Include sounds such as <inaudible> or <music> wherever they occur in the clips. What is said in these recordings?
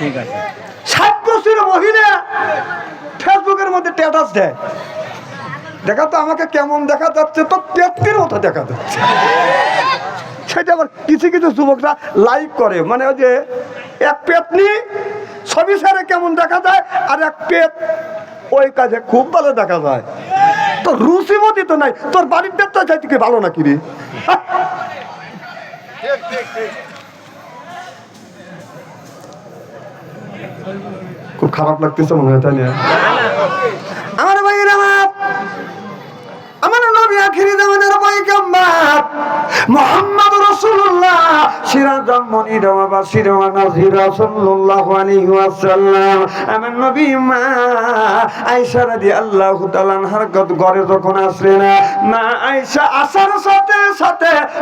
ঠিক আছে। ষাট বছরের মহিলা ফেসবুকের মধ্যে স্ট্যাটাস দেয়। দেখা তো আমাকে কেমন দেখা যাচ্ছে তো পেটটির মতো দেখা যাচ্ছে। সেটা আবার কিছু কিছু যুবকরা লাইক করে। মানে ওই যে এক পেটনি ছবি সারে কেমন দেখা যায় আর এক পেট ওই কাজে খুব ভালো দেখা যায়। তো রুচিমতি তো নাই তোর বাড়ির পেটটা চাইতে কি ভালো নাকি রে? খুব খারাপ লাগতেছে মনে হয়, তাই না? আমার ভাইয়ের আমার আমার নবী আখিরি জামানের পয়গম্বর মুহাম্মদ রাসূলুল্লাহ সিরাজাম মনিরা বা সিরাওয়া নাজিরা সাল্লাল্লাহু আলাইহি ওয়াসাল্লাম। আমার নবী মা আয়েশা রাদিয়াল্লাহু তাআলা গদ- ঘরে যখন আসলেন, মা আয়েশা আসার সাথে সাথে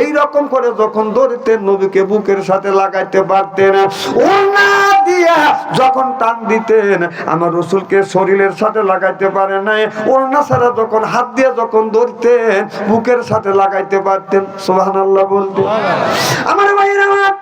এই রকম করে যখন ধরতেন নবীকে বুকের সাথে লাগাইতে পারতেন দিয়া যখন টান দিতেন, আমার রসুলকে শরীরের সাথে লাগাইতে পারে নাই। অন্য ছাড়া যখন, হাত দিয়ে যখন ধরতেন, বুকের সাথে লাগাইতে পারতেন। সোহান আল্লাহ বলতেন আমার ভাইয়ের আমার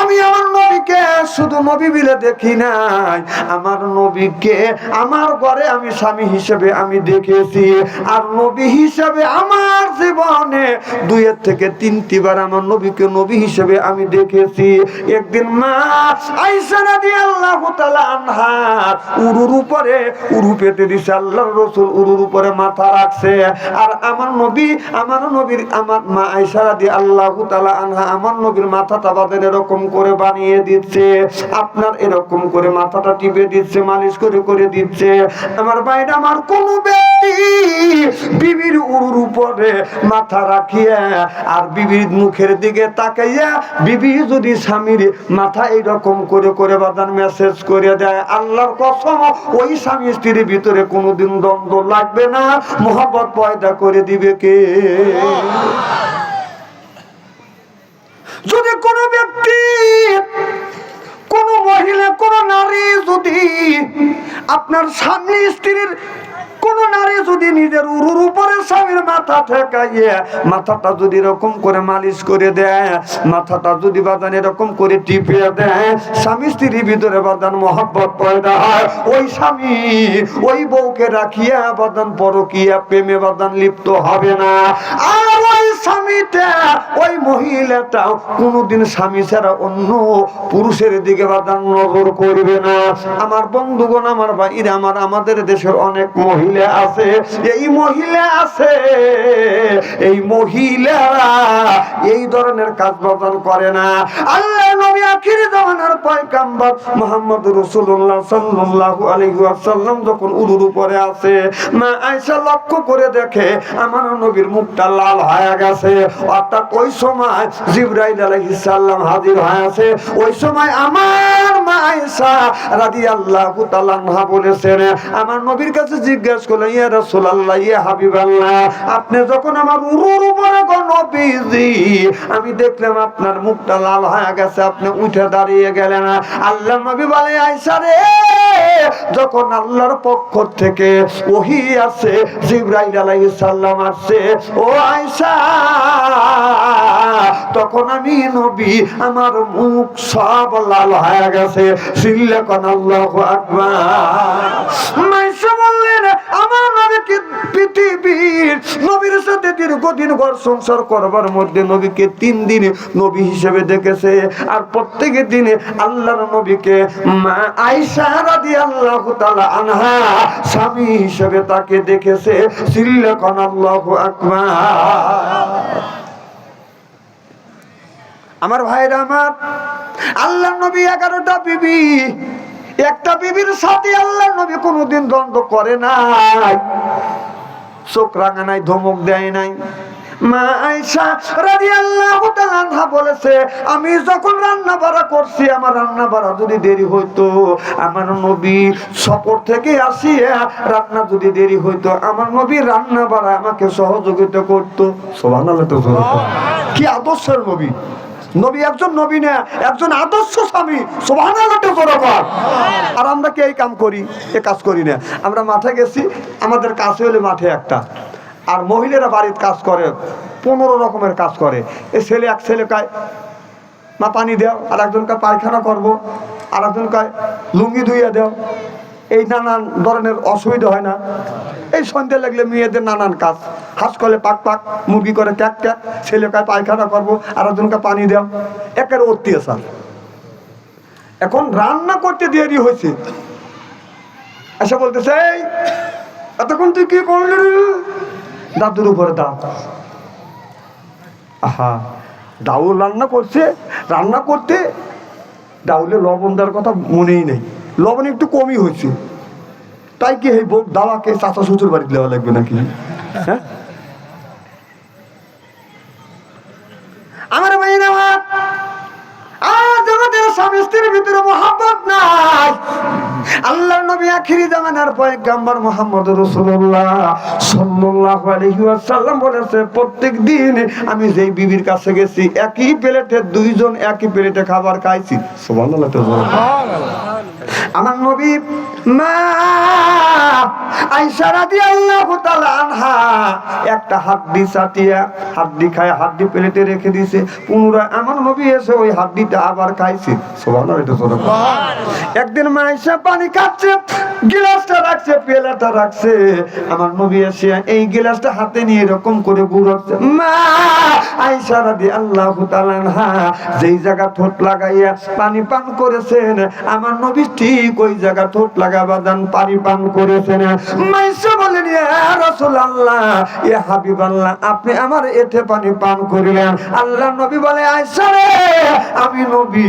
আমি আমার নবীকে শুধু নবী বিলে দেখি নাই। আমার নবীকে আমার ঘরে আমি স্বামী হিসেবে আমি দেখেছি। আর নবী হিসেবে আমার জীবনে দুইয়ের থেকে তিনটি বার আমার নবীকে নবী হিসেবে আমি দেখেছি। একদিন মা আনহার উরুর উপরে, উরু পেতে দিছে উরুর উপরে মাথা রাখছে। আর আমার নবী, আমার নবীর, আমার মা আনহা আমার নবীর এরকম করে বানিয়ে দিচ্ছে। আপনার এরকম করে মাথাটা টিপে দিচ্ছে, মালিশ করে করে দিচ্ছে। আমার বাইরে আমার কোন ব্যক্তি বিবির উরুর উপরে মাথা রাখিয়া আর বিবির মুখের দিকে তাকাইয়া বিবি যদি স্বামীর মাথা এইরকম করে করে বাদান মেসেজ করে দেয়, আল্লাহর কসম, ওই স্বামী স্ত্রীর ভিতরে কোনোদিন দ্বন্দ্ব লাগবে না মোহাম্মত পয়দা করে দিবে কে? যদি কোনো ব্যক্তি, কোন মহিলা, কোন নারী যদি আপনার স্বামী স্ত্রীর নারী যদি নিজের উরুর উপরে স্বামীর মাথা ঠেকাইয়ে, মাথাটা যদি এরকম করে মালিশ করে দেয়, মাথাটা যদি বাদান এরকম করে টিপে দেয়, স্বামী স্ত্রীর ভিতরে বাদান মহব্বত পয়দা হয়। ওই স্বামী ওই বউকে রাখিয়া বাদান পরকিয়া, প্রেমে বাদান লিপ্ত হবে না। আর স্বামীটা, ওই মহিলাটাও কোনোদিন স্বামী ছাড়া অন্য পুরুষের দিকে নজর করবে না। আমার বন্ধুগণ, আমার আমার, আমাদের দেশের অনেক মহিলা আছে, এই মহিলা আছে, এই এই ধরনের কাজ বাদান করে না। আল্লাহ নবী আখির জামানার পয়গাম্বর মুহাম্মদ রাসূলুল্লাহ সাল্লাল্লাহু আলাইহি ওয়াসাল্লাম যখন উরুর উপরে আছে, মা আয়েশা লক্ষ্য করে দেখে, আমার নবীর মুখটা লাল হয়ে গেছে অর্থাৎ ওই সময় জিবরাইল আলাইহিস সালাম হাজির হয়ে আছে। ওই সময় আমার মা আয়েশা রাদিয়াল্লাহু তাআলা বলেছেন, আমার নবীর কাছে জিজ্ঞেস করলেন, ইয়া রাসূলুল্লাহ, ইয়া হাবিবাল্লাহ, আপনি যখন আমার উরুর উপরে গো নবীজি, আমি দেখলাম আপনার মুখটা লাল হয়ে গেছে, আপনি উঠে দাঁড়িয়ে গেলেন। আল্লাহ নবী বলে, আয়েশা রে, যখন আল্লাহর পক্ষ থেকে ওহি আছে জিবরাইল আলাইহিস সালাম আসছে ও আয়েশা তখন আমি নবী আমার মুখ সব লাল হয়ে গেছে। সিল্লে কোন আকবার। আমার নবীকে পৃথিবীর নবীর সাথে দীর্ঘদিন ঘর সংসার করবার মধ্যে নবীকে তিন নবী হিসেবে দেখেছে। আর প্রত্যেকের দিনে আল্লাহর নবীকে মা আয়েশা রাদিয়াল্লাহু তাআলা আনহা স্বামী হিসেবে তাকে দেখেছে। সিল্লে কোন আল্লাহু আকবার। আমার ভাইরা আমার আল্লাহ নবী এগারোটা বিবি একটা বিবির সাথে আল্লাহ নবী কোনোদিন দ্বন্দ্ব করে নাই। চোখ রাঙা নাই, ধমক দেয় নাই। আমি যখন রান্না বাড়া করছি, আমার রান্না বাড়া যদি দেরি হইতো, আমার নবী সফর থেকে আসিয়া রান্না যদি দেরি হইতো, আমার নবী রান্না বাড়া আমাকে সহযোগিতা করতো। বলো। কি আদর্শের নবী? নবী একজন নবী না, একজন আদর্শ স্বামী। জোরে আর আমরা কি এই কাম করি, এ কাজ করি না? আমরা মাঠে গেছি, আমাদের কাছে হলে মাঠে একটা। আর মহিলারা বাড়ির কাজ করে, পনেরো রকমের কাজ করে। এ ছেলে এক ছেলে কায়, মা, পানি দেও। আর একজন কায়, পায়খানা করব। আর একজন কায়, লুঙ্গি ধুইয়া দেও। এই নানান ধরনের অসুবিধা হয় না। এই সন্ধ্যে লাগলে মেয়েদের নানান কাজ। হাঁস করলে পাক পাক, মুরগি করে ক্যাক ক্যাক, ছেলে কায় পায়খানা করব আর একজনকে পানি দেও। একের অত্যাচার এখন রান্না করতে দেরি হয়েছে। এসে বলতেছে, এই, এতক্ষণ তুই কি করলি রে?" দাদুর উপরে দাও। আহা ডাউল রান্না করছে। রান্না করতে ডাউলে লবণ দেওয়ার কথা মনেই নেই। লবণ একটু কমই হয়েছে। তাই কি এই দাওয়াকে চাচা শ্বশুর বাড়ি দেওয়া লাগবে নাকি? হ্যাঁ আমার ভাইয়ের আমার আজ আমাদের স্বামী স্ত্রীর ভিতরে মোহাম্মত নাই। আল্লাহর নবী আখিরি জামানার পয়গাম্বর মুহাম্মদ রাসূলুল্লাহ সাল্লাল্লাহু আলাইহি ওয়াসাল্লাম বলেছে প্রত্যেক দিন আমি যেই বিবির কাছে গেছি একই প্লেটে দুইজন একই প্লেটে খাবার খাইছি। সুবহানাল্লাহ আমার নবী মা আয়েশা রাদিয়াল্লাহু তাআলা আনহা একটা হাড্ডি চাটিয়া হাড্ডি খায় হাড্ডি প্লেটে রেখে দিয়েছে। পুনরায় আমার নবী এসে ওই হাড্ডিটা আবার খাইছে। সুবহানাল্লাহ। একদিন পানি খাচ্ছে, গিলাসটা রাখছে, পেলাটা রাখছে। আমার নবী এই গিলাসটা হাতে নিয়ে এরকম করে ঘুরাচ্ছে মা যেই জায়গা ঠোঁট লাগাইয়া পানি পান করেছেন, আমার নবী ঠিক ওই জায়গা ঠোঁট লাগাবা দান পানি পান করেছেন। মাইসা বলেন আপনি আমার এতে পানি পান করিলেন। আল্লাহ নবী বলে আয়েশা রে, আমি নবী,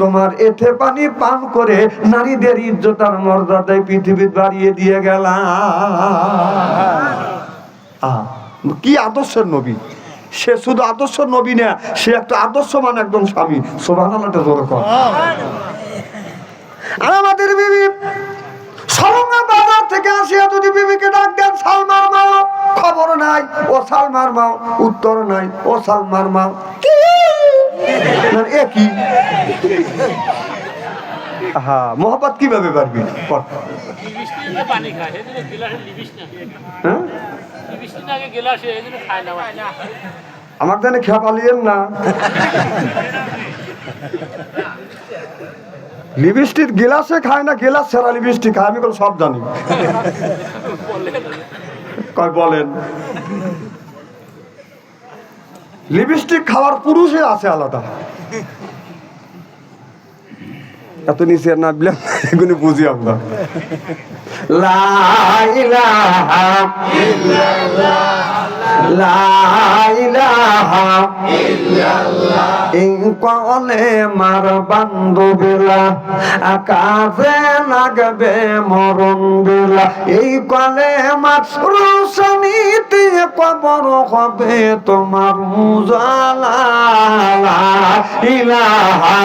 তোমার এতে পানি পান করে নারীদের ইজ্জত আর মর্যাদায় পৃথিবী বাড়িয়ে দিয়ে গেলাম। কি আদর্শের নবী? সে শুধু আদর্শ নবী না, সে একটা আদর্শমান একজন স্বামী। সোভানালাটা জোরে কর। আর আমাদের বিবি, সরঙ্গা বাজার থেকে আসিয়া যদি বিবিকে ডাক দেন, সালমার মা, খবর নাই, ও সালমার মা, উত্তর নাই, ও সালমার মা, কি এ কি? হ্যাঁ মোহাম্মত কীভাবে পারবি আমার জানে খেয়া পালিয়েন না। লিপস্টিক গিলাসে খায় না, গিলাস ছাড়া লিপস্টিক খায়, আমি কোনো সব জানি। কয় বলেন? লিপস্টিক খাওয়ার পুরুষে আছে আলাদা। এত নিচে না দিলে এগুলি বুঝি আমরা। কলে মার বান্ধবেলা আকাশে লাগবে মরণ বেলা। এই কলে মার রোশনীতে কবর হবে তোমার উজালা ইলাহা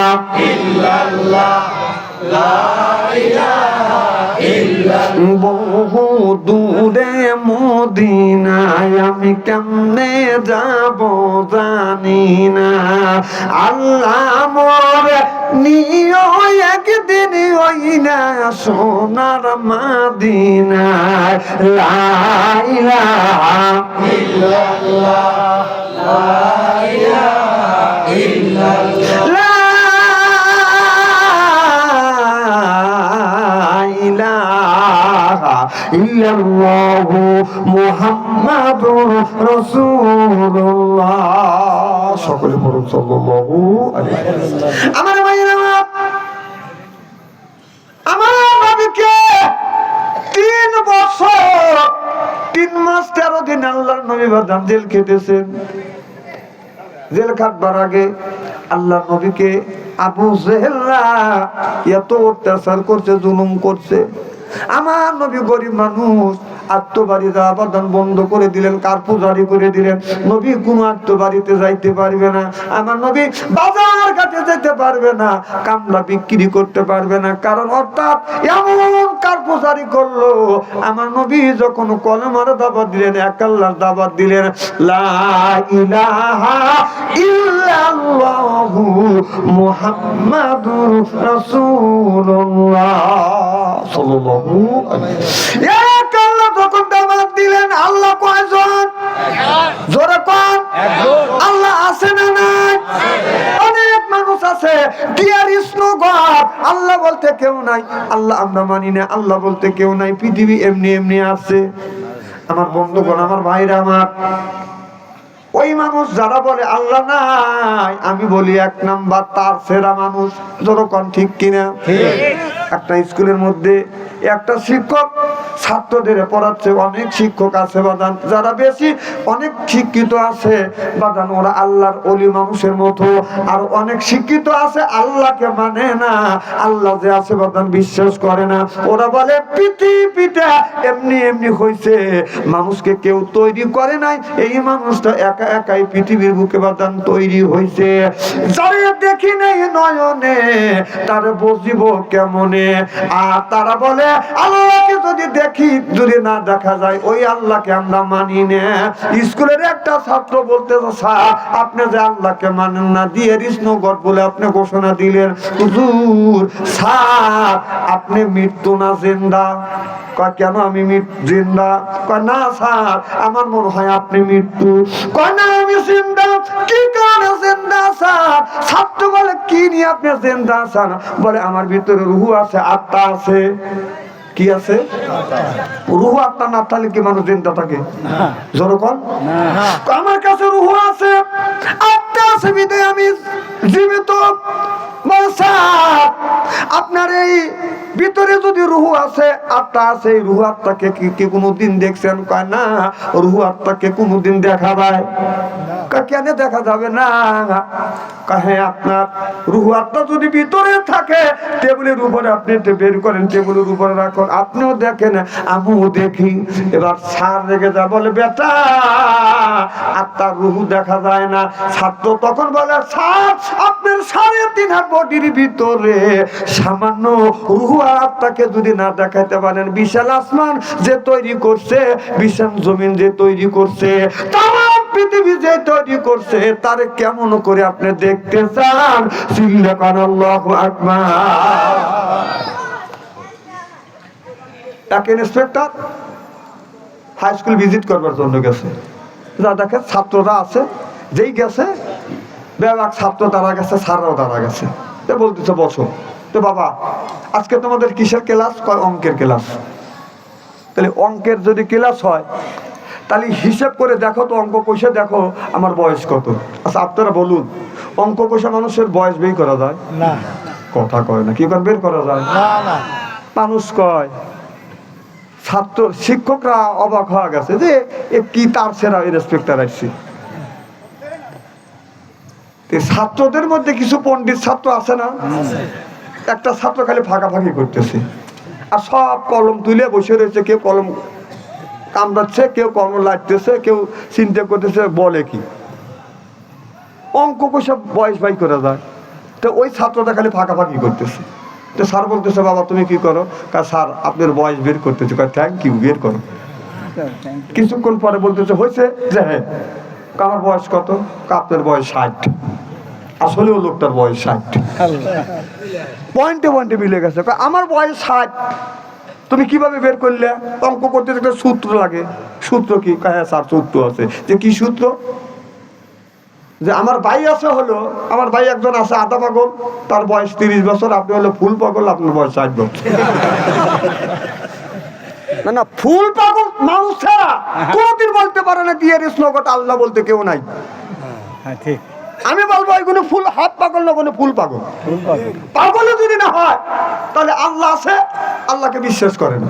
বহু দূরে মদিনায় আমি কেমনে যাব জানি না। আল্লাহ মোর নিও একদিন ওই না সোনার মাদিনায়। লাইলা ইলাহা তিন বছর, তিন মাস তেরো দিন আল্লাহর নবী জেল জেল খাটবার আগে আল্লাহ নবীকে আবু জেহেল্লা এত অত্যাচার করছে, জুলুম করছে। আমার নবী গরিব মানুষ। আত্মবাড়ি যাওয়া বাদান বন্ধ করে দিলেন, কার দিলেন? নবী কোনো আত্মবাড়িতে যাইতে পারবে না। আমার নবী বাজার ঘাটে যেতে পারবে না, কামলা বিক্রি করতে পারবে না। কারণ অর্থাৎ এমন করল? আমার নবী যখন কলমার দাবাত দিলেন এক আল্লাহর দাবাত দিলেন, লা ইলাহা যখন দাবাত দিলেন আল্লাহ কয়জন? জোরে কোন। আল্লাহ আছে না নাই? অনেক মানুষ আছে। ডিয়ার ইজ নো গড আল্লাহ বলতে কেউ নাই। আল্লাহ আমরা মানি না। আল্লাহ বলতে কেউ নাই। পৃথিবী এমনি এমনি আছে। আমার বন্ধুগণ আমার ভাইরা আমার। ওই মানুষ যারা বলে আল্লাহ নাই আমি বলি এক নাম্বার তার সেরা মানুষ। যেরকম ঠিক কিনা? একটা স্কুলের মধ্যে একটা শিক্ষক ছাত্রদের পড়াচ্ছে, অনেক শিক্ষক আছে বাদান যারা বেশি অনেক শিক্ষিত আছে বাদান ওরা আল্লাহর অলি মানুষের মতো, আর অনেক শিক্ষিত আছে, আল্লাহকে মানে না, আল্লাহ যে আছে বাদান বিশ্বাস করে না। ওরা বলে পৃথিবীটা এমনি এমনি হয়েছে মানুষকে কেউ তৈরি করে নাই, এই মানুষটা একা একাই পৃথিবীর বুকে বাদান তৈরি হয়েছে যারে দেখি নেই নয়নে, তার বুঝিব কেমনে? আর তারা বলে, আল্লাহকে যদি দেখি, যদি না দেখা যায়, ওই আল্লাহকে আমরা মানি না। স্কুলের একটা ছাত্র বলতে স্যার, আপনি যে আল্লাহকে মানেন না দিয়ে কৃষ্ণগড় বলে আপনি ঘোষণা দিলেন। হুজুর, স্যার, আপনি মৃত্যু না জিন্দা? কয়, কেন আমি জিন্দা? কয়, না, স্যার, আমার মনে হয় আপনি মৃত্যু। কয়, না, আমি জিন্দা। কি কারণে জিন্দা, স্যার? ছাত্র বলে, কি নিয়ে আপনি জিন্দা, স্যার? বলে, আমার ভিতরে রুহু আছে আত্মা আছে। কি আছে? রুহু আত্মা না থাকলে কি মানুষ জিন্দা থাকে? যেরকম আমার কাছে রুহু আছে আত্মা আছে বিদে আমি জীবিত। আপনার এই ভিতরে যদি রুহু আছে আত্মা আছে এই রুহু আত্মাকে কি কি কোনোদিন দেখছেন? কয় না রুহু আত্মাকে কোনোদিন দেখা যায়। কয়, কেন দেখা যাবে না? কয়, হ্যাঁ আপনার রুহু আত্মা যদি ভিতরে থাকে টেবিলের উপরে আপনি বের করেন টেবিলের উপরে রাখুন। আপনিও দেখেন আমিও দেখি। এবার সার রেখে যা বলে বেটা আত্মার রুহু দেখা যায় না। ছাত্র তখন বলে স্যার আপনার সাড়ে তিন হাত বডির ভিতরে সামান্য রুহু আর আত্মাকে যদি না দেখাইতে পারেন বিশাল আসমান যে তৈরি করছে বিশাল জমিন যে তৈরি করছে তাম পৃথিবী যে তৈরি করছে, তারে কেমন করে আপনি দেখতে চান? ইন্সপেক্টর হাই স্কুল ভিজিট করবার জন্য গেছে। ছাত্ররা আছে, যেই গেছে বেবাক ছাত্র দাঁড়া গেছে, স্যাররাও দাঁড়া গেছে। তো বলতেছে, বসো। তো বাবা, আজকে তোমাদের কিসের ক্লাস কয়, অঙ্কের ক্লাস তাহলে অঙ্কের যদি ক্লাস হয় তাহলে হিসেব করে দেখো তো অঙ্ক কষে দেখো আমার বয়স কত। আচ্ছা আপনারা বলুন অঙ্ক কষে মানুষের বয়স বের করা যায়? না। কথা কয় না কি করে বের করা যায়? না না। মানুষ কয় ছাত্র শিক্ষকরা অবাক হয়ে গেছে যে এ কি তার সেরা ইন্সপেক্টর আসছে ছাত্রদের মধ্যে কিছু পণ্ডিত ছাত্র আছে না? একটা ছাত্র খালি ফাঁকাফাঁকি করতেছে। আর সব কলম তুলে বসে রয়েছে কেউ কলম কামড়াচ্ছে কেউ কর্ম লাগতেছে কেউ চিন্তা করতেছে বলে কি? অঙ্ক কষে বয়স বাই করে যায়? তো ওই ছাত্রটা খালি ফাঁকাফাঁকি করতেছে। তো স্যার বলতেছে বাবা তুমি কি করো? কা স্যার আপনার বয়স বের করতেছে। থ্যাংক ইউ বের করো। কিছুক্ষণ পরে বলতেছে হয়েছে? যে হ্যাঁ। কার বয়স কত? আপনার বয়স ষাট। আসলেও লোকটার বয়স ষাট। পয়েন্টে পয়েন্টে মিলে গেছে। আমার বয়স ষাট। তুমি কীভাবে বের করলে? অঙ্ক করতে একটা সূত্র লাগে। সূত্র কি? হ্যাঁ স্যার সূত্র আছে। যে কি সূত্র? যে আমার ভাই আছে হলো আমার ভাই একজন আছে আধা পাগল তার বয়স তিরিশ বছর আপনি হলো ফুল পাগল আপনার বয়স ষাট বছর। <laughs> না না ফুল পাগল মানুষ ছাড়া কোনদিন বলতে পারে না দিয়ে নগট আল্লাহ বলতে কেউ নাই। হ্যাঁ ঠিক। আমি বলব এগুলো ফুল হাত পাগল না কোনো ফুল পাগল। পাগলও যদি না হয় তাহলে আল্লাহ আছে আল্লাহকে বিশ্বাস করে না।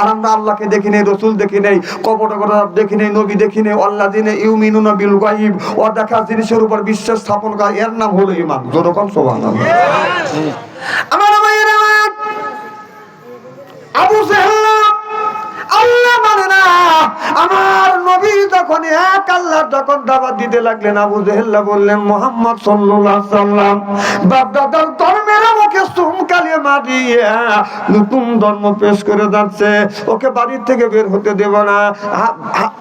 আর আমরা আল্লাহকে দেখি নেই রসুল দেখি নেই কপট দেখি নেই নবী দেখি নেই আল্লাহ দিনে ইউমিনুনা বিল গাইব ও দেখা জিনিসের উপর বিশ্বাস স্থাপন করা এর নাম হলো ইমান যেরকম সোভান আমার ভাইয়েরা, আবু জেহেল আল্লাহ মানে না আমার নবী যখন এক আল্লাহ যখন দাওয়াত দিতে লাগলেন, আবু জেহেল্লা বললেন, মোহাম্মদ সাল্লাল্লাহু সাল্লাম বাপ দাদার মুখে সুম কালিমা দিয়ে নতুন ধর্ম পেশ করে যাচ্ছে। ওকে বাড়ির থেকে বের হতে দেব না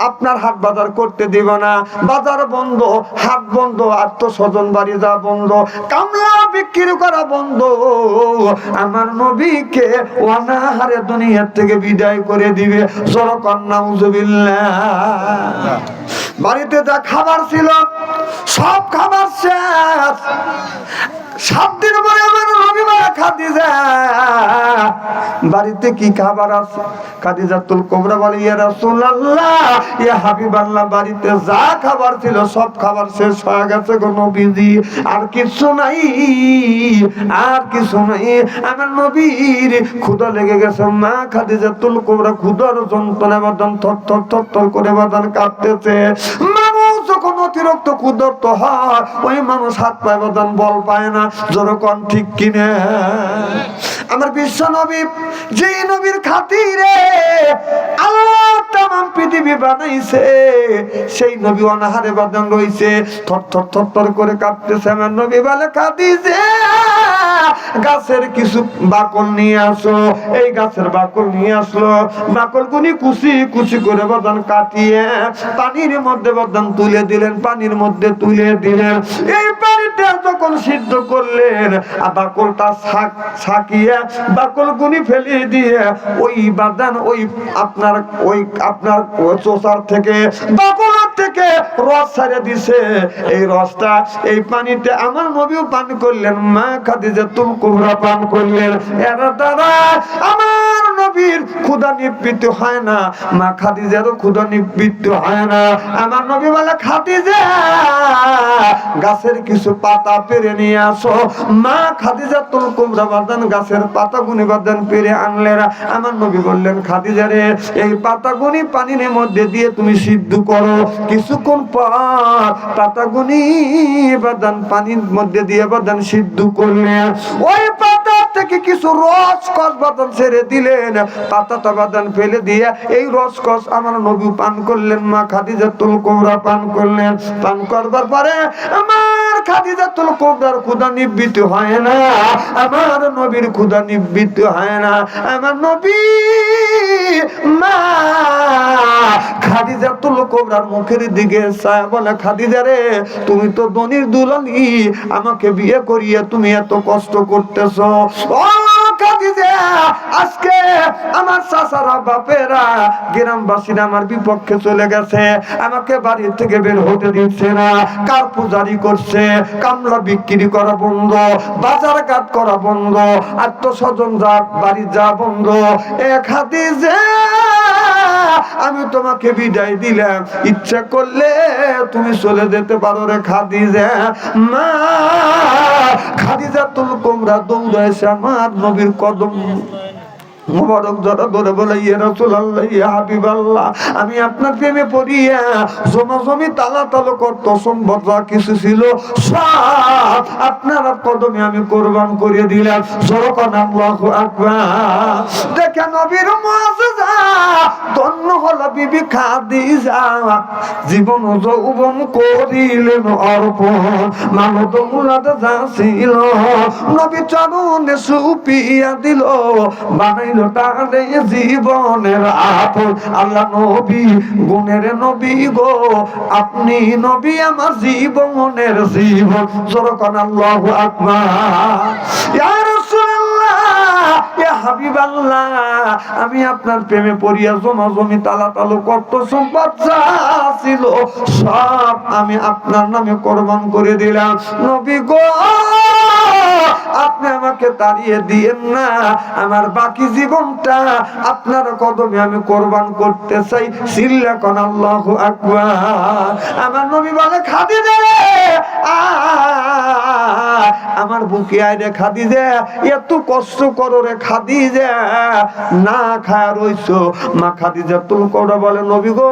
আপনার হাট বাজার করতে দেব না। বাজার বন্ধ, হাট বন্ধ, আত্মস্বজন বাড়ি যা বন্ধ, কামলা বিক্রি করা বন্ধ। আমার নবীকে অনাহারে দুনিয়ার থেকে বিদায় করে দিবে। জরকন্যা বাড়িতে যা খাবার ছিল, সব খাবার শেষ। সাত দিন পরে বাড়িতে কি খাবার আছে? খাদিজা তুল কোবরা বলে, ইয়া রাসূলুল্লাহ, ইয়া হাবিবাল্লাহ, বাড়িতে যা খাবার ছিল, সব খাবার শেষ হয়ে গেছে গো নবীজি। আর কিছু নাই, আর কিছু নাই। আমার নবীর ক্ষুধা লেগে গেছে, মা খাদিজা তুল কোবরা ক্ষুধার যন্ত্রণা বাদন থর থর থর থর করে বাদন কাঁপতেছে। মানুষ যখন অতিরিক্ত কুদরত হয় ওই মানুষ হাত পায় বাদন বল পায় না যেরকম ঠিক কিনে। আমার বিশ্ব নবী যে নবীর খাতিরে আল্লাহ তামাম পৃথিবী বানাইছে, সেই নবী অনাহারে বাদন রইছে। থর থর থর থর করে কাঁপতেছে আমার নবী বলে, খাদিজে, গাছের কিছু বাকল নিয়ে আসো। এই গাছের বাকল নিয়ে আসলো। বাকল গুনি কুচি কুচি করে বদন কাটিয়ে পানির মধ্যে বদন তুলে দিলেন, পানির মধ্যে তুলে দিলেন। এই পানিটা যখন সিদ্ধ করলেন আর বাকলটা ছাক- ছাকিয়ে বাকল গুনি ফেলে দিয়ে ওই বাদান, ওই আপনার ওই আপনার চোষার থেকে, বাকলের থেকে রস ছাড়ে দিছে। এই রসটা এই পানিতে আমার নবীও পান করলেন, মা খাদিজা তুল কুমড়া পান করলেন। এরা দ্বারা আমার নবীর ক্ষুধা নিবৃত্তি হয় না, মা খাদিজারও ক্ষুধা নিবৃত্তি হয় না। আমার নবী বলে, খাদিজা, গাছের কিছু পাতা পেরে নিয়ে আসো। মা খাদিজা তুল কুবরা বাদান গাছের পাতা গুনি বাদান পেরে আনলেন আমার নবী বললেন, খাদিজা রে, এই পাতা গুনি পানির মধ্যে দিয়ে তুমি সিদ্ধ করো। কিছুক্ষণ পর পাতা গুনি বাদান পানির মধ্যে দিয়ে বাদান সিদ্ধ করলে, ওই পাতা কিছু রস কস বাদান ছেড়ে দিলেন পাতাটা বাদান ফেলে দিয়ে এই রস কস আমার নবী পান করলেন, মা খাদিজা তুল কোমরা পান করলেন। পান করবার পরে আমার খাদিজা তুল কোমরার ক্ষুদা নিবৃত্তি হয় না, আমার নবীর ক্ষুদা নিবৃত্তি হয় না। আমার নবী, মা খাদিজা তুল কোবরার মুখের দিকে বলে, খাদিজা রে, তুমি তো দনির দুলানি আমাকে বিয়ে করিয়ে তুমি এত কষ্ট করতেছ। ও খাদিজা আজকে আমার চাচারা, বাপেরা গ্রামবাসীরা আমার বিপক্ষে চলে গেছে। আমাকে বাড়ি থেকে বের হতে দিচ্ছে না। কার পূজারি করছে? কামলা বিক্রি করা বন্ধ, বাজার ঘাট করা বন্ধ, আত্মস্বজন যাক, বাড়ি যা বন্ধ। এক হাতে যে আমি তোমাকে বিদায় দিলাম। ইচ্ছা করলে তুমি চলে যেতে পারো রে খাদিজা। মা খাদিজা তুল কোমরা দৌড়াইছে আমার নবীর কদম। ইয়ে ইয়া আমি আপনার প্রেমে পড়িয়া জমা জমি তালা তালো করত, সম্ভব কিছু ছিল সব আপনার কদমে আমি কোরবান করে দিলাম। জরকান আল্লাহু দেখে নবীর জীবন করিলেন অর্পণ সুপিয়া দিল তারে জীবনের আপন আল্লাহ নবী, গুণের নবী গো, আপনি নবী আমার জীবনের জীবন। আল্লাহু আমি আপনার প্রেমে পড়িয়া জমা জমি তালা তালো কত সম্পদ ছিল, সব আমি আপনার নামে কোরবান করে দিলাম। নবী গো আপনি আমাকে দাঁড়িয়ে দিয়েন না। আমার বাকি জীবনটা আপনার কদমে আমি কোরবান করতে চাই। সিল্লা আল্লাহু আমার নবী বলে খাদি দে আমার বুকে আয় রে খাদি দে এত কষ্ট করো রে খাদি যে না খায় রইছো মা খাদি যে তুল করে বলে, নবী গো,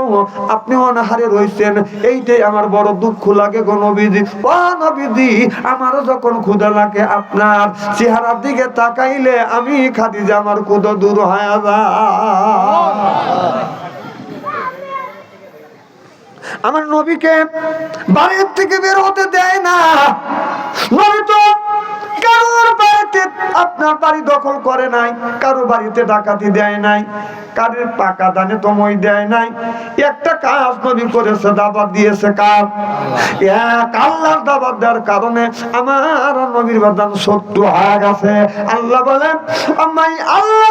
আপনি অনাহারে রইছেন। এইটাই আমার বড় দুঃখ লাগে গো নবীজি। ও নবীজি, আমারও যখন ক্ষুধা লাগে আপনার চেহারার দিকে তাকাইলে আমি খাদি যে আমার ক্ষুধা দূর হয়ে যায়। আমার নবীকে বাড়ির থেকে বের হতে দেয় না। নবী তো কারোর বাড়িতে আপনার বাড়ি দখল করে নাই, কারও বাড়িতে ডাকাতি দেয় নাই, কারের পাকা দানে তমই দেয় নাই। একটা কাজ নবী করেছে দাবাত দিয়েছে কার? এক আল্লাহর দাবাত দেওয়ার কারণে আমার নবীর বাদান সত্য হয়ে গেছে। আল্লাহ বলেন আমাই আল্লাহ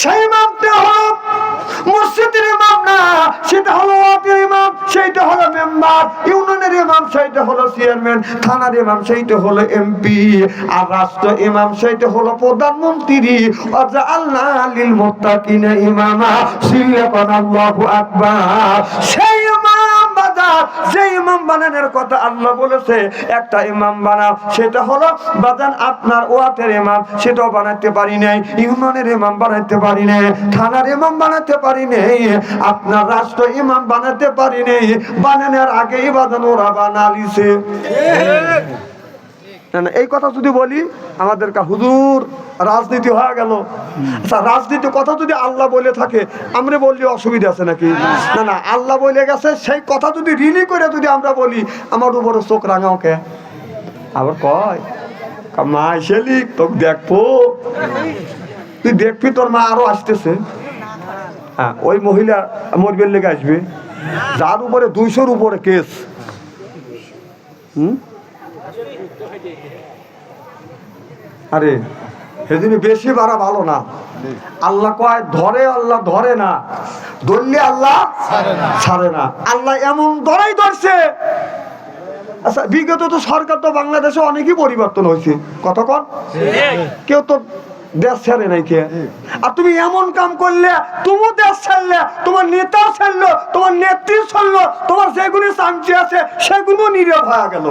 সেই মাপটা হলো মসজিদের ইমাম না, সেটা হলো ইমাম সেইটা হলো মেম্বার, ইউনিয়নের ইমাম, সেইটা হলো চেয়ারম্যান, থানার ইমাম, সেইটা হলো এমপি, আর রাষ্ট্র ইমাম, সেইটা হলো প্রধানমন্ত্রী। অজা আল্লাহ লিল মুত্তাকিনা ইমামা সিল্লাকান আল্লাহু আকবার। সেই যে ইমাম বানানোর কথা আল্লাহ বলেছে একটা ইমাম বানাও। সেটা হলো বাজান আপনার ওয়াতের ইমাম সেটাও বানাতে পারি নাই ইউনিয়নের ইমাম বানাতে পারি নাই থানার ইমাম বানাতে পারি নাই আপনার রাষ্ট্র ইমাম বানাতে পারি নাই বানানোর আগেই বাজান ওরা বানালিছে। না, না, এই কথা যদি বলি আমাদের কা হুজুর রাজনীতি হয়ে গেল। আচ্ছা রাজনীতি কথা যদি আল্লাহ বলে থাকে আমরা বললে অসুবিধা আছে নাকি? না না আল্লাহ বলে গেছে সেই কথা যদি রিলি করে যদি আমরা বলি আমার উপরে চোখ রাঙাও কে? আবার কয় মা এসেলি তোকে দেখব। তুই দেখবি তোর মা আরও আসতেছে। হ্যাঁ ওই মহিলা মরবের লেগে আসবে। যার উপরে দুইশোর উপরে কেস হুম? আরে সেদিন বেশি বাড়া ভালো না। আল্লাহ কয় ধরে আল্লাহ ধরে না। ধরলে আল্লাহ ছাড়ে না। আল্লাহ এমন ধরাই ধরছে। আচ্ছা বিগত তো সরকার তো বাংলাদেশে অনেকই পরিবর্তন হয়েছে। কতক্ষণ কেউ তো দেশ ছাড়ে নাই কে? আর তুমি এমন কাম করলে তুমি দেশ ছাড়লে, তোমার নেতাও ছাড়লো, তোমার নেত্রী ছাড়লো, তোমার যেগুলি শান্তি আছে, সেগুলো নিরব হয়ে গেল।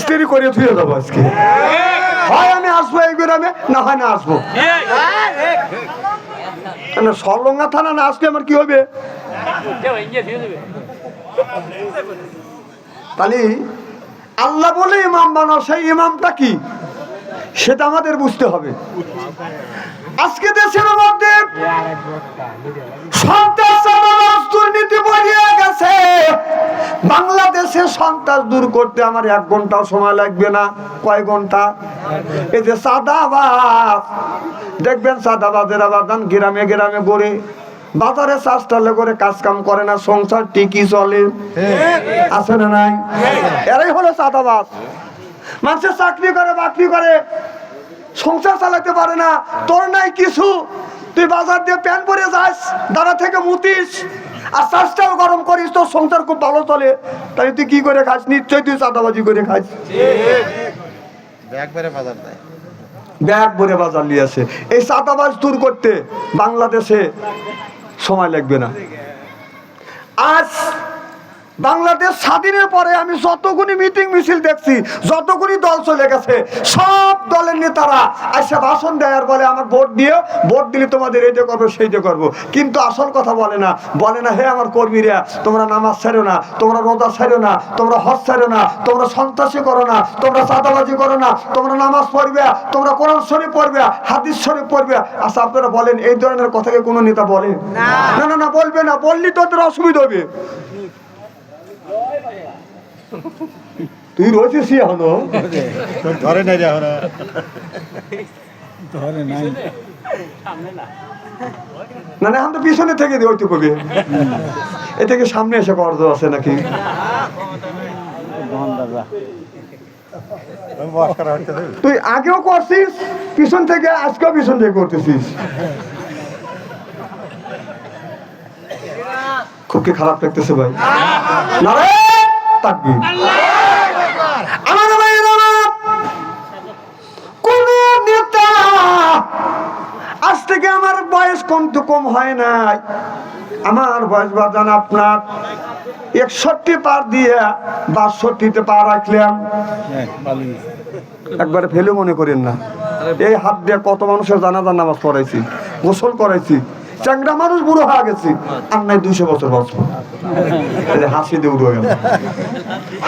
স্ত্রী করে যাব আজকে। হয় আমি আসব এই গ্রামে, না হয় না আসব। সরলঙ্গা থানা না আসলে আমার কি হবে? তাহলে আল্লাহ বলে ইমাম বানাও, সেই ইমামটা কি? সেটা আমাদের বুঝতে হবে। আজকে দেশের মধ্যে দুর্নীতি বলিয়ে গেছে। বাংলাদেশে সন্ত্রাস দূর করতে আমার এক ঘন্টাও সময় লাগবে না, কয় ঘণ্টা? এই যে চাঁদাবাজ, দেখবেন চাঁদাবাজের আবাদান গ্রামে গ্রামে গড়ে। বাজারে চাষটালে করে কাজ কাম করে না সংসার টিকি চলে। আছে না নাই? এরাই হলো চাঁদাবাজ। মানুষের চাকরি করে বাকরি করে সংসার চালাতে পারে না। তোর নাই কিছু। তুই বাজার দিয়ে প্যান পরে যাস দাদা থেকে মুতিস আর চাষটাও গরম করিস তোর সংসার খুব ভালো চলে। তাই তুই কি করে খাস? নিশ্চয়ই তুই চাঁদাবাজি করে খাস। একবারে বাজার দেয়। ব্যাগ ভরে বাজার নিয়ে আসে। এই চাঁদাবাজ দূর করতে বাংলাদেশে সময় লাগবে না। আজ বাংলাদেশ স্বাধীনের পরে আমি যতগুলি মিটিং মিছিল দেখছি যতগুলি দল চলে গেছে সব দলের নেতারা এসে ভাষণ দেয়ার বলে আমার ভোট দিও ভোট দিলে তোমাদের এইটা করব সেইটা করব। কিন্তু আসল কথা বলে না। বলে না হে আমার কর্মীরা তোমরা নামাজ ছাড়ো না তোমরা রোজা ছাড়ো না তোমরা হজ ছাড়ো না তোমরা সন্ত্রাসী করো না তোমরা চাঁদাবাজি করো না তোমরা নামাজ পড়বে তোমরা কোরআন শরীফ পড়বে হাদিস শরীফ পড়বে। আচ্ছা আপনারা বলেন এই ধরনের কথাকে কোনো নেতা বলে? না। না না বলবে না বললি তো তোদের অসুবিধা হবে। তুই রয়েছিস এখনও? ধরে নাই রে আমরা না না এখন তো পিছনে থেকে দিয়ে ওইটু কবি এ থেকে সামনে এসে কর্জ আছে নাকি। তুই আগেও করছিস পিছন থেকে আজকেও পিছন থেকে করতেছিস। খুব কি খারাপ লাগতেছে ভাই। আমার কোন নেতা আজ থেকে আমার বয়স কম তো কম হয় নাই। আমার বয়স বাজান আপনার একষট্টি পার দিয়ে বাষট্টিতে পা রাখলাম। একবারে ফেলে মনে করেন না। এই হাত দিয়ে কত মানুষের জানাজার নামাজ পড়াইছি, গোসল করাইছি। চ্যাংরা মানুষ বুড়ো হয়ে গেছি। আর নাই দুইশো বছর যে হাসি দিয়ে উড়ো গেল।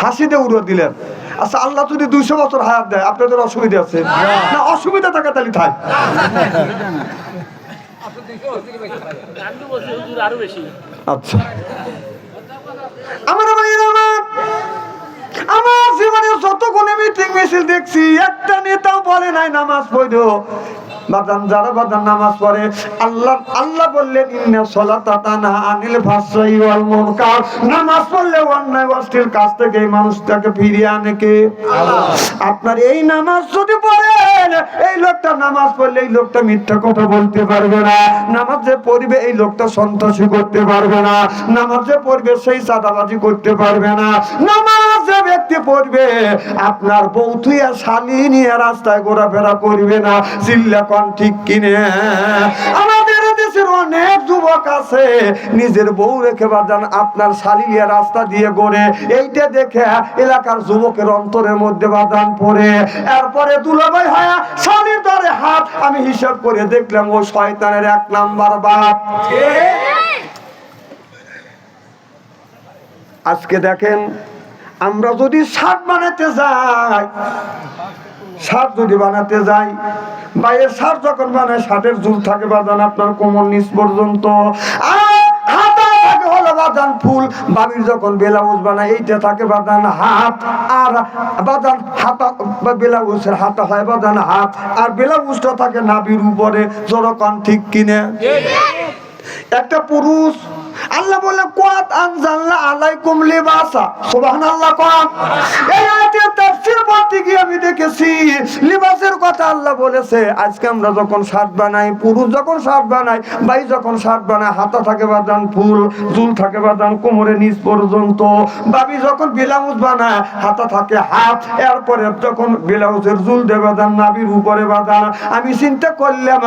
হাসি দিয়ে উড়ো দিলেন। আচ্ছা আল্লাহ যদি দুইশো বছর হায়াত দেয়, আপনাদের অসুবিধা আছে? না, অসুবিধা থাকে তাহলে থাক। আচ্ছা। আমার ভাইয়ের আমার। আমার জীবনে যত কোনে মিটিং মিছিল দেখছি, একটা নেতাও বলে নাই, নামাজ পড়ো। বাদান যারা বাদান নামাজ পড়ে আল্লাহ আল্লাহ বললেন ইন্না সলাতা তানহা আনিল ফাসাই ওয়াল মুনকার। নামাজ পড়লে অন্যায় অশ্লীল কাজ থেকে মানুষটাকে ফিরিয়ে আনে কে? আপনার এই নামাজ যদি পড়েন এই লোকটা নামাজ পড়লে এই লোকটা মিথ্যা কথা বলতে পারবে না। নামাজ যে পড়বে, এই লোকটা সন্ত্রাসী করতে পারবে না। নামাজ যে পড়বে, সেই চাঁদাবাজি করতে পারবে না। নামাজ যে ব্যক্তি পড়বে, আপনার বৌথুয়া শালি নিয়ে রাস্তায় ঘোরাফেরা করবে না। চিল্লা কন ঠিক কিনে। আমাদের দেশের অনেক যুবক আছে। নিজের বউ রেখে বাজান আপনার শালিয়া রাস্তা দিয়ে গড়ে। এইটা দেখে এলাকার যুবকের অন্তরের মধ্যে বাদান পড়ে। এরপরে দুলাভাই হায়া শালির দরে হাত, আমি হিসাব করে দেখলাম, ও শয়তানের এক নাম্বার বাপ। আজকে দেখেন, আমরা যদি শার্ট বানাতে যাই শার্ট যদি বানাতে যাই বাইরের শার্ট যখন বানায় শার্টের জুল থাকে বাদান আপনার কোমর নিচ পর্যন্ত। বাদান ফুল। বাবির যখন ব্লাউজ বানায় এইটা থাকে বাদান হাত। আর বাদান হাতা ব্লাউজের হাতা হয় বাদান হাত। আর ব্লাউজটা থাকে নাবির উপরে ঠিক কিনে। একটা পুরুষ আল্লাহ বলে, কোয়াত আনজাল্লা আলাইকুম লিবাসা। সুবহানাল্লাহ কোয়াত এই আয়াতের তাফসীর পড়তে গিয়ে আমি দেখেছি, লিবাসের কথা আল্লাহ বলেছে, আজকে আমরা যখন শার্ট বানাই, পুরুষ যখন শার্ট বানাই ভাই যখন শার্ট বানায়, হাতা থাকে বাদান ফুল, চুল থাকে বাদান কোমরে নিচ পর্যন্ত। বাবি যখন ব্লাউজ বানায়, হাতা থাকে হাত, এরপরে যখন ব্লাউজের চুল দেবে বাদান নাবির উপরে বাদান আমি চিন্তা করলাম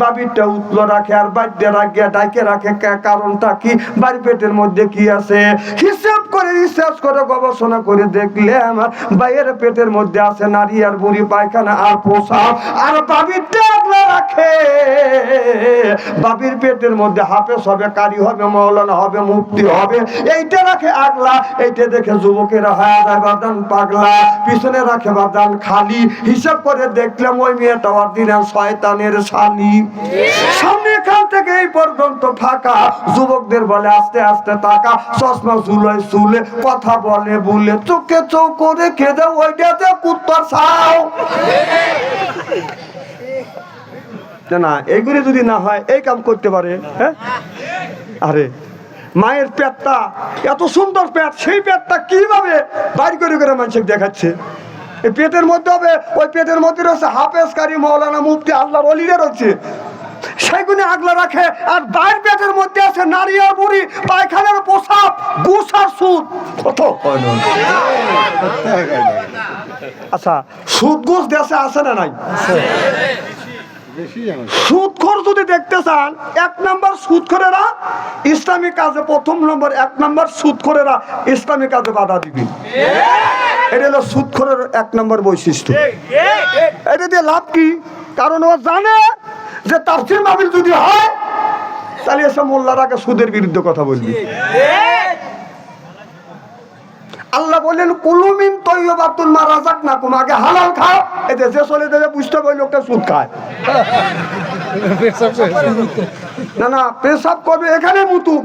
বাবিরটা উতলো রাখে, আর বাদ্যে রাখে, ডাইকে রাখে কারণটা কি বাড়ি পেটের মধ্যে কি আছে? হিসাব করে রিসার্চ করে গবেষণা করে দেখলাম বাইরের পেটের মধ্যে আছে নারী আর বুড়ি পায়খানা আর পোশাক। আর আগলা রাখে। বাবির পেটের মধ্যে হাফেজ হবে কারি হবে মৌলানা হবে মুক্তি হবে। এইটা রাখে আগলা এইটা দেখে যুবকেরা হয়ে যায় বাদান পাগলা। পিছনে রাখে বাদান খালি। হিসাব করে দেখলাম ওই মেয়েটা আর অর্দিনাল শয়তানের শালি সামনে এখান থেকে এই পর্যন্ত ফাঁকা। যুবকদের বলে আস্তে আস্তে টাকা চশমা ঝুলোয় চুলে কথা বলে বলে চোখে চোখ করে খেদে ওইটাতে না, যদি না হয় এই কাম করতে পারে হ্যাঁ? আরে মায়ের পেটটা এত সুন্দর পেট সেই পেটটা কীভাবে বাইর করে করে মানুষকে দেখাচ্ছে? পেটের মধ্যে হবে ওই পেটের মধ্যে রয়েছে হাফেজ কারি মৌলানা মুফতি আল্লাহর অলিরে রয়েছে। সেগুলি আগলা রাখে আর বাইর পেটের মধ্যে আছে নারী আর বুড়ি, পায়খানার পোশাক, গুস আর সুদ। কত আচ্ছা সুদ ঘুষ দেশে আছে না নাই? সুদখোর যদি দেখতে চান, এক নম্বর সুদখোরেরা ইসলামিক কাজে, প্রথম নম্বর, এক নম্বর সুদখোরেরা ইসলামী কাজে বাধা দিবে। এটা হলো সুদখোরের এক নম্বর বৈশিষ্ট্য। এটা দিয়ে লাভ কি? কারণ ও জানে যে তাফসির মাহফিল যদি হয়, তাহলে এসব মোল্লার আগে সুদের বিরুদ্ধে কথা বলবি। আল্লাহ বললেন, কুলুমিন তৈবাতুল মা রাজাক না কুম আগে হালাল খাও এতে যে চলে দেবে বুঝতে হবে লোকটা সুদ খায়। না না, পেশাব করবে এখানে মুতু।